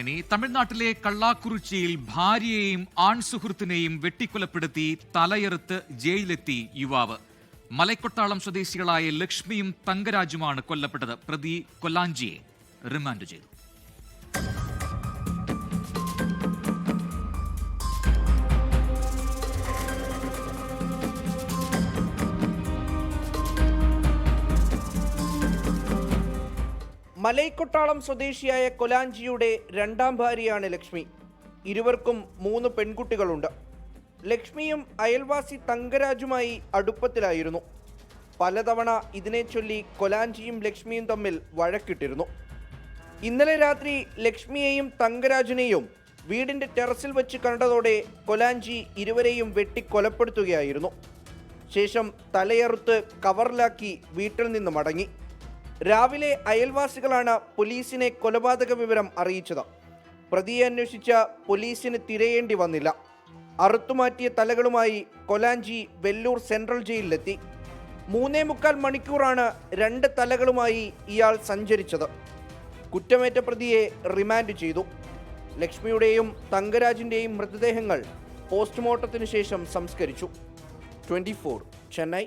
ഇനി തമിഴ്നാട്ടിലെ കള്ളാക്കുറിച്ചിയിൽ ഭാര്യയെയും ആൺസുഹൃത്തിനെയും വെട്ടിക്കൊലപ്പെടുത്തി തലയെറുത്ത് ജയിലിലെത്തി യുവാവ്. മലക്കൊട്ടാളം സ്വദേശികളായ ലക്ഷ്മിയും തങ്കരാജുമാണ് കൊല്ലപ്പെട്ടത്. പ്രതി കൊല്ലാഞ്ചിയെ റിമാൻഡ് ചെയ്തു. മലൈക്കൊട്ടാളം സ്വദേശിയായ കൊലാഞ്ചിയുടെ രണ്ടാം ഭാര്യയാണ് ലക്ഷ്മി. ഇരുവർക്കും മൂന്ന് പെൺകുട്ടികളുണ്ട്. ലക്ഷ്മിയും അയൽവാസി തങ്കരാജുമായി അടുപ്പത്തിലായിരുന്നു. പലതവണ ഇതിനെ ചൊല്ലി കൊലാഞ്ചിയും ലക്ഷ്മിയും തമ്മിൽ വഴക്കിട്ടിരുന്നു. ഇന്നലെ രാത്രി ലക്ഷ്മിയെയും തങ്കരാജിനെയും വീടിന്റെ ടെറസിൽ വെച്ച് കണ്ടതോടെ കൊലാഞ്ചി ഇരുവരെയും വെട്ടി കൊലപ്പെടുത്തുകയായിരുന്നു. ശേഷം തലയറുത്ത് കവറിലാക്കി വീട്ടിൽ നിന്ന് മടങ്ങി. രാവിലെ അയൽവാസികളാണ് പോലീസിനെ കൊലപാതക വിവരം അറിയിച്ചത്. പ്രതിയെ അന്വേഷിച്ച പോലീസിന് തിരയേണ്ടി വന്നില്ല. അറുത്തുമാറ്റിയ തലകളുമായി കൊലാഞ്ചി വെല്ലൂർ സെൻട്രൽ ജയിലിലെത്തി. മൂന്നേ മുക്കാൽ മണിക്കൂറാണ് രണ്ട് തലകളുമായി ഇയാൾ സഞ്ചരിച്ചത്. കുറ്റമേറ്റ പ്രതിയെ റിമാൻഡ് ചെയ്തു. ലക്ഷ്മിയുടെയും തങ്കരാജിന്റെയും മൃതദേഹങ്ങൾ പോസ്റ്റ്മോർട്ടത്തിന് ശേഷം സംസ്കരിച്ചു. ട്വന്റി ചെന്നൈ.